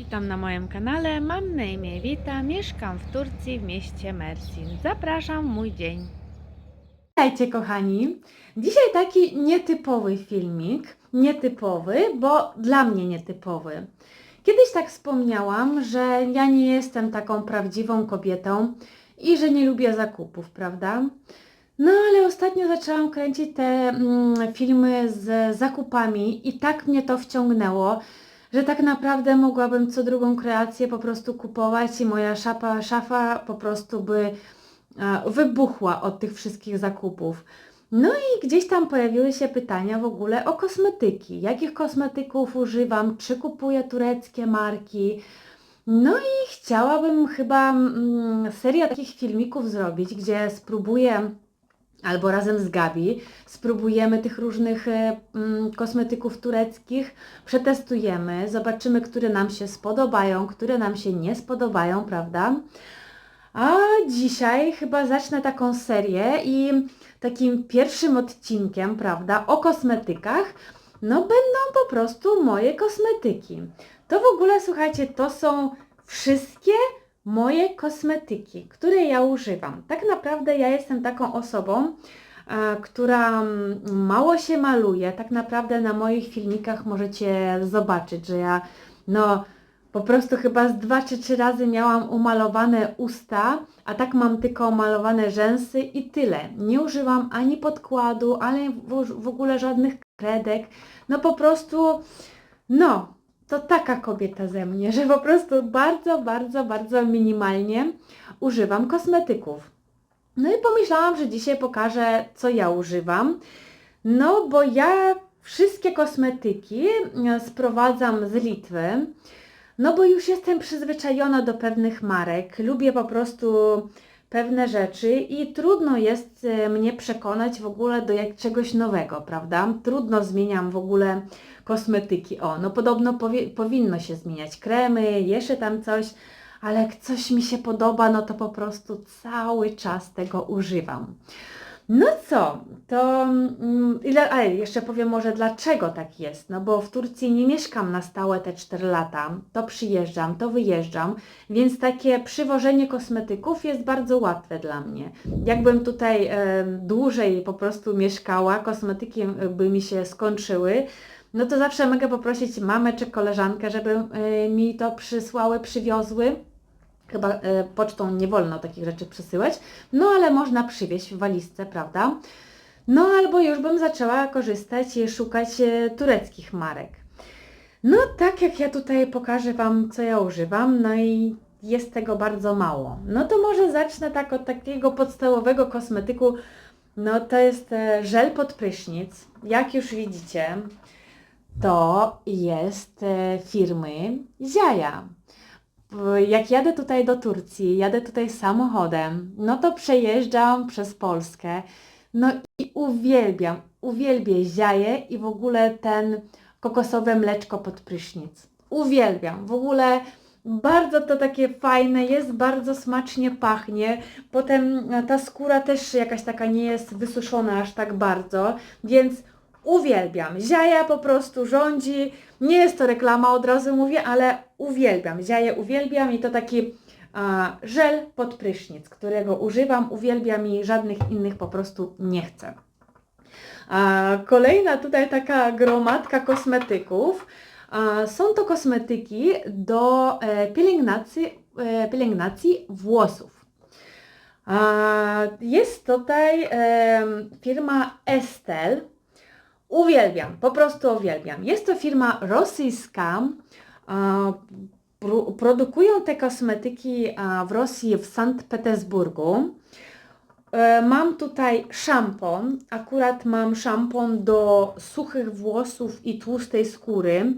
Witam na moim kanale. Mam na imię Wita. Mieszkam w Turcji w mieście Mersin. Zapraszam mój dzień. Witajcie kochani. Dzisiaj taki nietypowy filmik. Nietypowy, bo dla mnie nietypowy. Kiedyś tak wspomniałam, że ja nie jestem taką prawdziwą kobietą i że nie lubię zakupów, prawda? No ale ostatnio zaczęłam kręcić te mm, filmy z zakupami i tak mnie to wciągnęło, że tak naprawdę mogłabym co drugą kreację po prostu kupować i moja szafa, szafa po prostu by e, wybuchła od tych wszystkich zakupów. No i gdzieś tam pojawiły się pytania w ogóle o kosmetyki. Jakich kosmetyków używam? Czy kupuję tureckie marki? No i chciałabym chyba mm, serię takich filmików zrobić, gdzie spróbuję albo razem z Gabi spróbujemy tych różnych e, mm, kosmetyków tureckich, przetestujemy, zobaczymy, które nam się spodobają, które nam się nie spodobają, prawda? A dzisiaj chyba zacznę taką serię i takim pierwszym odcinkiem, prawda, o kosmetykach, no będą po prostu moje kosmetyki. To w ogóle, słuchajcie, to są wszystkie moje kosmetyki, które ja używam. Tak naprawdę ja jestem taką osobą, e, która mm, mało się maluje. Tak naprawdę na moich filmikach możecie zobaczyć, że ja no po prostu chyba z dwa czy trzy razy miałam umalowane usta, a tak mam tylko umalowane rzęsy i tyle. Nie używam ani podkładu, w, w ogóle żadnych kredek. No po prostu, no, to taka kobieta ze mnie, że po prostu bardzo, bardzo, bardzo minimalnie używam kosmetyków. No i pomyślałam, że dzisiaj pokażę, co ja używam. No, bo ja wszystkie kosmetyki e, sprowadzam z Litwy. No bo już jestem przyzwyczajona do pewnych marek, lubię po prostu pewne rzeczy i trudno jest e, mnie przekonać w ogóle do jak czegoś nowego, prawda? Trudno zmieniam w ogóle kosmetyki. O, no podobno powie, powinno się zmieniać kremy, jeszcze tam coś, ale jak coś mi się podoba, no to po prostu cały czas tego używam. No co, to mm, ile, ale jeszcze powiem może dlaczego tak jest, no bo w Turcji nie mieszkam na stałe te 4 lata, to przyjeżdżam, to wyjeżdżam, więc takie przywożenie kosmetyków jest bardzo łatwe dla mnie. Jakbym tutaj dłużej po prostu mieszkała, kosmetyki by mi się skończyły, no to zawsze mogę poprosić mamę czy koleżankę, żeby e, mi to przysłały, przywiozły. Chyba e, pocztą nie wolno takich rzeczy przesyłać, no ale można przywieźć w walizce, prawda? No albo już bym zaczęła korzystać i szukać e, tureckich marek. No tak jak ja tutaj pokażę Wam, co ja używam, no i jest tego bardzo mało. No to może zacznę tak od takiego podstawowego kosmetyku, no to jest e, żel pod prysznic. Jak już widzicie, to jest e, firmy Ziaja. Jak jadę tutaj do Turcji, jadę tutaj samochodem, no to przejeżdżam przez Polskę, no i uwielbiam, uwielbię ziaję i w ogóle ten kokosowe mleczko pod prysznic. Uwielbiam, w ogóle bardzo to takie fajne, jest bardzo smacznie pachnie, potem ta skóra też jakaś taka nie jest wysuszona aż tak bardzo, więc uwielbiam. Ziaja po prostu rządzi. Nie jest to reklama, od razu mówię, ale uwielbiam. Ziaję uwielbiam i to taki a, żel pod prysznic, którego używam, uwielbiam i żadnych innych po prostu nie chcę. A, kolejna tutaj taka gromadka kosmetyków. A, są to kosmetyki do e, pielęgnacji, e, pielęgnacji włosów. A, jest tutaj e, firma Estelle. Uwielbiam, po prostu uwielbiam. Jest to firma rosyjska. produkują te kosmetyki w Rosji, w Sankt Petersburgu. E, Mam tutaj szampon. Akurat mam szampon do suchych włosów i tłustej skóry,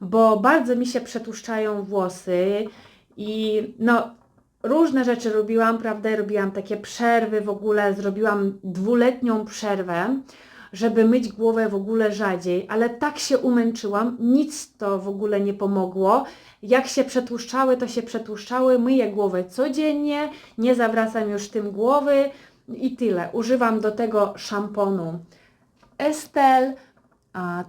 bo bardzo mi się przetłuszczają włosy i no różne rzeczy robiłam, prawda? Robiłam takie przerwy w ogóle, zrobiłam dwuletnią przerwę żeby myć głowę w ogóle rzadziej, ale tak się umęczyłam, nic to w ogóle nie pomogło. Jak się przetłuszczały, to się przetłuszczały, myję głowę codziennie, nie zawracam już tym głowy i tyle. Używam do tego szamponu Estelle, A,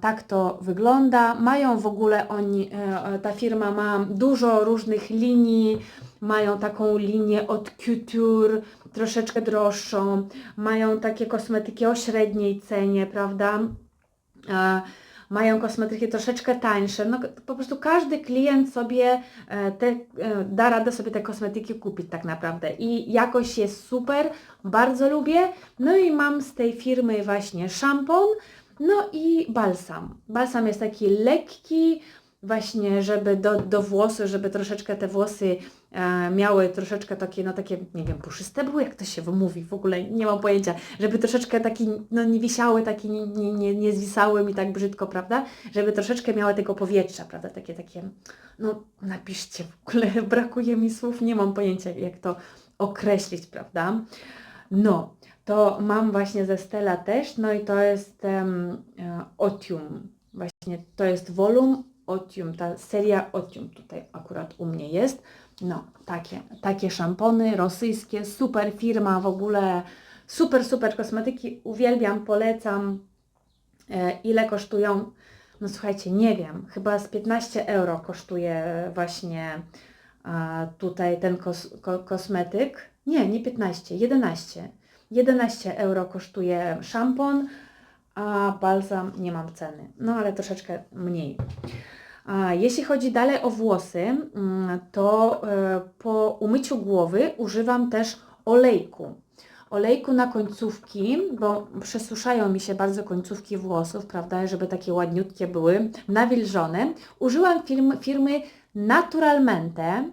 tak to wygląda. Mają w ogóle oni, e, e, ta firma ma dużo różnych linii. Mają taką linię od couture, troszeczkę droższą. Mają takie kosmetyki o średniej cenie, prawda? E, mają kosmetyki troszeczkę tańsze. No, po prostu każdy klient sobie te, da radę sobie te kosmetyki kupić tak naprawdę. I jakość jest super, bardzo lubię. No i mam z tej firmy właśnie szampon, no i balsam. Balsam jest taki lekki, właśnie żeby do, do włosów, żeby troszeczkę te włosy e, miały troszeczkę takie, no takie, nie wiem, puszyste były, jak to się mówi, w ogóle nie mam pojęcia, żeby troszeczkę taki, no nie wisiały, takie nie, nie, nie, nie zwisały mi tak brzydko, prawda, żeby troszeczkę miały tego powietrza, prawda, takie, takie, no napiszcie, w ogóle brakuje mi słów, nie mam pojęcia, jak to określić, prawda, no, to mam właśnie ze Stella też, no i to jest um, Otium, właśnie to jest Volum Otium, ta seria Otium tutaj akurat u mnie jest. No, takie, takie szampony rosyjskie, super firma w ogóle, super, super kosmetyki, uwielbiam, polecam. E, ile kosztują? No słuchajcie, nie wiem, chyba z 15 euro kosztuje właśnie e, tutaj ten kos, ko, kosmetyk. Nie, nie 15, 11. 11 euro kosztuje szampon, a balsam nie mam ceny. No ale troszeczkę mniej. A jeśli chodzi dalej o włosy, mm, to e, po umyciu głowy używam też olejku. Olejku na końcówki, bo przesuszają mi się bardzo końcówki włosów, prawda, żeby takie ładniutkie były, nawilżone. Użyłam firmy, firmy Naturalmente.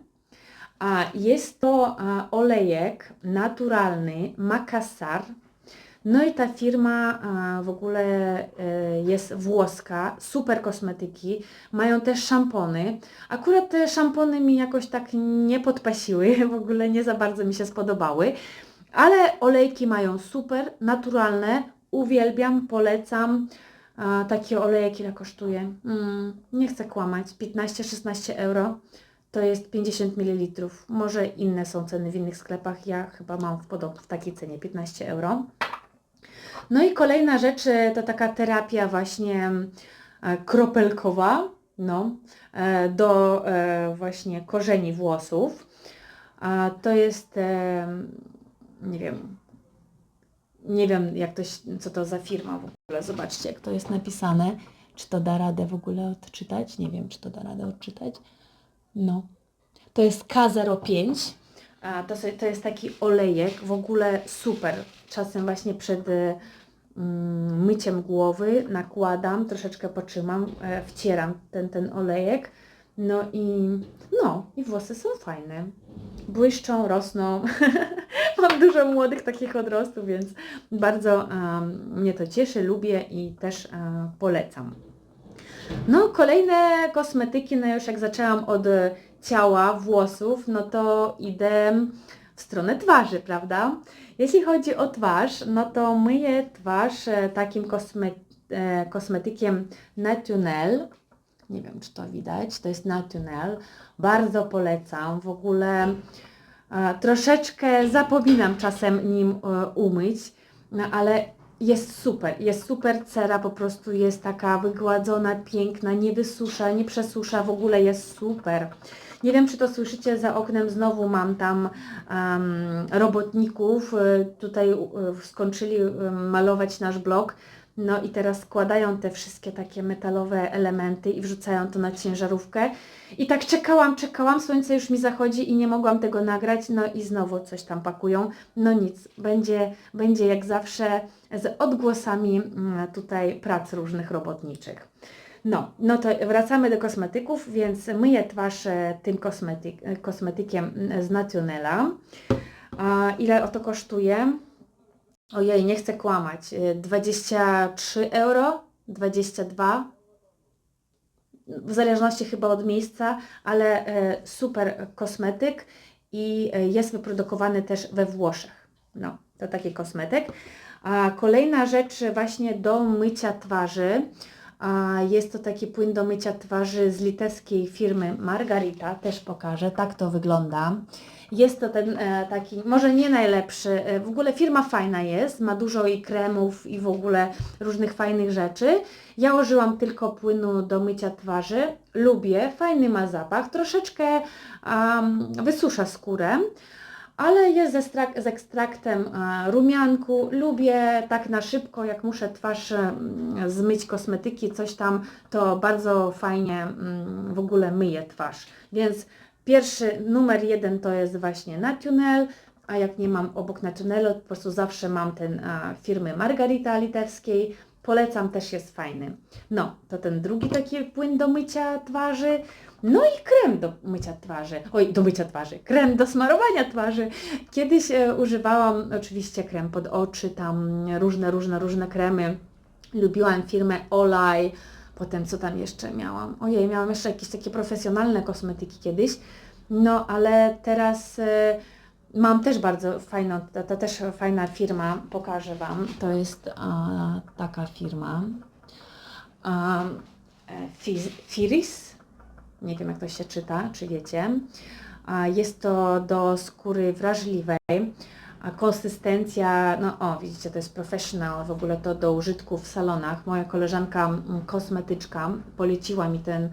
Jest to olejek naturalny, Makassar. No i ta firma w ogóle e, jest włoska, super kosmetyki, mają też szampony. Akurat te szampony mi jakoś tak nie podpasiły, w ogóle nie za bardzo mi się spodobały, ale olejki mają super, naturalne, uwielbiam, polecam. Takie olejek ile kosztuje? Mm, nie chcę kłamać, 15-16 euro. To jest 50 ml. Może inne są ceny w innych sklepach. Ja chyba mam w, podob- w takiej cenie 15 euro. No i kolejna rzecz e, to taka terapia właśnie e, kropelkowa no, e, do właśnie korzeni włosów. To jest, nie wiem, nie wiem jak to, co to za firma w ogóle. Zobaczcie jak to jest napisane. Czy to da radę w ogóle odczytać? Nie wiem, czy to da radę odczytać. No. To jest K05. A to, sobie, to jest taki olejek, w ogóle super. Czasem właśnie przed e, mm, myciem głowy nakładam, troszeczkę potrzymam, e, wcieram ten, ten olejek. No i no, i włosy są fajne. Błyszczą, rosną. Mam dużo młodych takich odrostów, więc bardzo em, mnie to cieszy, lubię i też e, polecam. No, kolejne kosmetyki, no już jak zaczęłam od e, ciała, włosów, no to idę w stronę twarzy, prawda? Jeśli chodzi o twarz, no to myję twarz e, takim kosme, e, kosmetykiem Naturel. Nie wiem, czy to widać, to jest Naturel. Bardzo polecam. W ogóle troszeczkę zapominam czasem nim umyć, no ale jest super, jest super cera, po prostu jest taka wygładzona, piękna, nie wysusza, nie przesusza, w ogóle jest super. Nie wiem, czy to słyszycie, za oknem znowu mam tam em, robotników, y, tutaj y, skończyli y, malować nasz blok, no i teraz składają te wszystkie takie metalowe elementy i wrzucają to na ciężarówkę. I tak czekałam, czekałam, słońce już mi zachodzi i nie mogłam tego nagrać, no i znowu coś tam pakują. No nic, będzie, będzie jak zawsze z odgłosami mm, tutaj prac różnych robotniczych. No, no to wracamy do kosmetyków, więc myję twarz e, tym kosmetyk, e, kosmetykiem mm, z Nationela. Ile to kosztuje? Ojej, nie chcę kłamać. E, 23 euro, 22 w zależności chyba od miejsca, ale e, super kosmetyk i e, jest wyprodukowany też we Włoszech. No, to taki kosmetyk. A kolejna rzecz właśnie do mycia twarzy jest to taki płyn do mycia twarzy z litewskiej firmy Margarita, też pokażę, tak to wygląda. Jest to ten e, taki, może nie najlepszy, e, w ogóle firma fajna jest, ma dużo i kremów i w ogóle różnych fajnych rzeczy. Ja użyłam tylko płynu do mycia twarzy, lubię, fajny ma zapach, troszeczkę um, wysusza skórę, ale jest z, ekstrak- z ekstraktem e, rumianku. Lubię tak na szybko, jak muszę twarz zmyć kosmetyki, coś tam, to bardzo fajnie mm, w ogóle myję twarz. Więc pierwszy, numer jeden to jest właśnie Natunel, a jak nie mam obok Natunelu, po prostu zawsze mam ten e, firmy Margarita litewskiej. Polecam, też jest fajny. No, to ten drugi taki płyn do mycia twarzy. No i krem do mycia twarzy. Oj, do mycia twarzy. Krem do smarowania twarzy. Kiedyś e, używałam oczywiście krem pod oczy, tam różne, różne, różne kremy. Lubiłam firmę Olay. Potem co tam jeszcze miałam? Ojej, miałam jeszcze jakieś takie profesjonalne kosmetyki kiedyś. No, ale teraz e, mam też bardzo fajną, to też fajna firma, pokażę Wam. To jest a, taka firma. A, e, Fiz- Firis, nie wiem jak to się czyta, czy wiecie. A Jest to do skóry wrażliwej. A konsystencja, no o, widzicie, to jest professional, w ogóle to do użytku w salonach. Moja koleżanka kosmetyczka poleciła mi ten,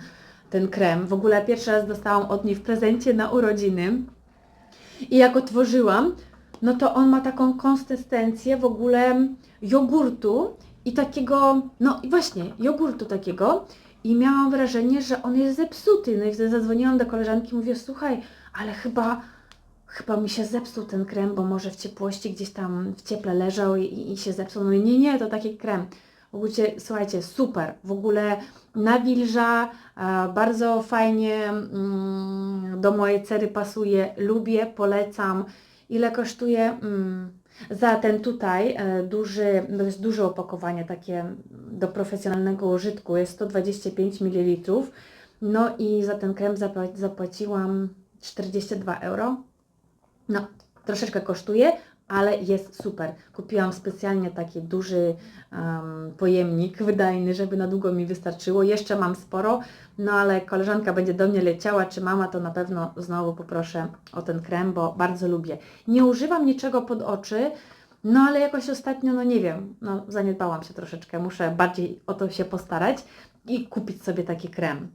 ten krem. W ogóle pierwszy raz dostałam od niej w prezencie na urodziny. I jak otworzyłam, no to on ma taką konsystencję w ogóle jogurtu i takiego, no właśnie, jogurtu takiego. I miałam wrażenie, że on jest zepsuty. No i wtedy zadzwoniłam do koleżanki mówię, słuchaj, ale chyba, chyba mi się zepsuł ten krem, bo może w ciepłości gdzieś tam w cieple leżał i, i się zepsuł. No i nie, nie, to taki krem. W ogóle, słuchajcie, super. W ogóle nawilża, bardzo fajnie mm, do mojej cery pasuje. Lubię, polecam. Ile kosztuje? Mm, za ten tutaj e, duży, to jest duże opakowanie takie do profesjonalnego użytku, jest 125 ml. No i za ten krem zapła- zapłaciłam 42 euro. No, troszeczkę kosztuje, ale jest super. Kupiłam specjalnie taki duży em, pojemnik wydajny, żeby na długo mi wystarczyło. Jeszcze mam sporo, no ale koleżanka będzie do mnie leciała, czy mama, to na pewno znowu poproszę o ten krem, bo bardzo lubię. Nie używam niczego pod oczy, no ale jakoś ostatnio, no nie wiem, no zaniedbałam się troszeczkę, muszę bardziej o to się postarać i kupić sobie taki krem.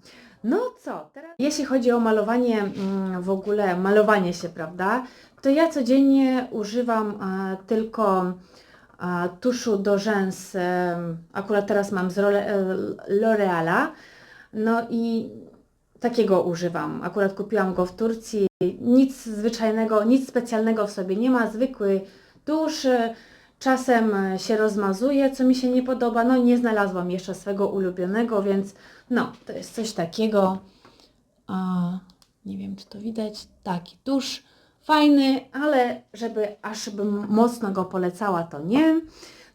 No co, teraz jeśli chodzi o malowanie, mm, w ogóle malowanie się, prawda, to ja codziennie używam e, tylko e, tuszu do rzęs, akurat teraz mam z e, L'Oreala, no i takiego używam. Akurat kupiłam go w Turcji. Nic zwyczajnego, nic specjalnego w sobie nie ma. Zwykły tusz. Czasem się rozmazuje, co mi się nie podoba. No nie znalazłam jeszcze swego ulubionego, więc no, to jest coś takiego. A, nie wiem, czy to widać. Taki tusz. Fajny, ale żeby aż bym mocno go polecała, to nie.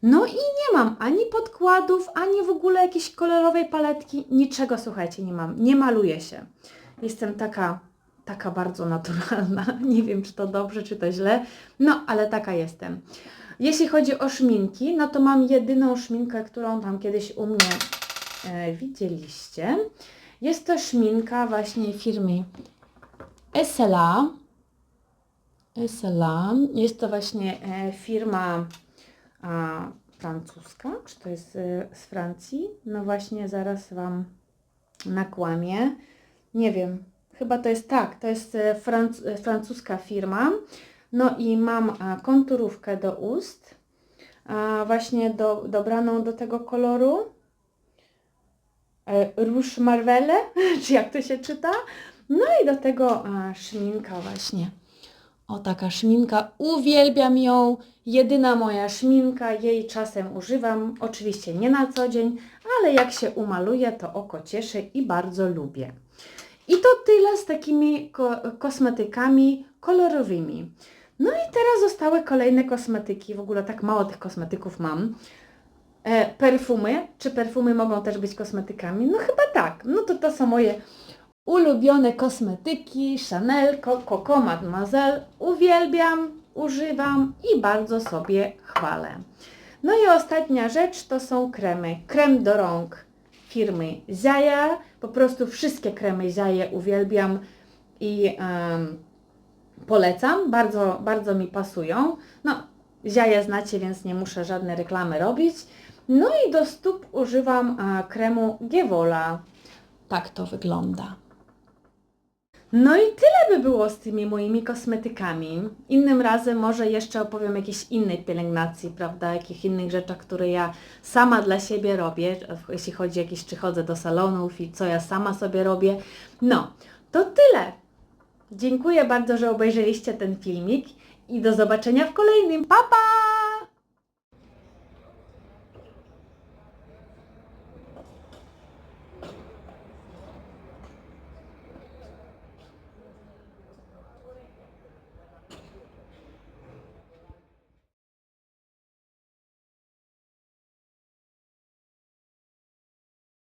No i nie mam ani podkładów, ani w ogóle jakiejś kolorowej paletki, niczego, słuchajcie, nie mam. Nie maluję się. Jestem taka, taka bardzo naturalna. Nie wiem, czy to dobrze, czy to źle, no ale taka jestem. Jeśli chodzi o szminki, no to mam jedyną szminkę, którą tam kiedyś u mnie widzieliście. Jest to szminka właśnie firmy Essela. Essela. Jest to właśnie e, firma a, francuska, czy to jest e, z Francji? No właśnie, zaraz Wam nakłamię. Nie wiem, chyba to jest tak, to jest e, franc e, francuska firma. No i mam konturówkę do ust, właśnie do, dobraną do tego koloru. E, Rouge Marvelle, czy jak to się czyta. No i do tego a, szminka właśnie. O, taka szminka. Uwielbiam ją. Jedyna moja szminka. Jej czasem używam. Oczywiście nie na co dzień, ale jak się umaluje, to oko cieszy i bardzo lubię. I to tyle z takimi ko kosmetykami kolorowymi. No i teraz zostały kolejne kosmetyki. W ogóle tak mało tych kosmetyków mam. E, perfumy. Czy perfumy mogą też być kosmetykami? No chyba tak. No to to są moje ulubione kosmetyki Chanel, Co- Coco Mademoiselle. Uwielbiam, używam i bardzo sobie chwalę. No i ostatnia rzecz to są kremy. Krem do rąk firmy Zaya. Po prostu wszystkie kremy Zaya uwielbiam i em, polecam. Bardzo, bardzo mi pasują. No, Zaya znacie, więc nie muszę żadnej reklamy robić. No i do stóp używam kremu Gevola. Tak to wygląda. No i tyle by było z tymi moimi kosmetykami. Innym razem może jeszcze opowiem jakiejś innej pielęgnacji, prawda? Jakich innych rzeczach, które ja sama dla siebie robię, jeśli chodzi jakieś, czy chodzę do salonów i co ja sama sobie robię. No, to tyle. Dziękuję bardzo, że obejrzeliście ten filmik i do zobaczenia w kolejnym. Pa, pa!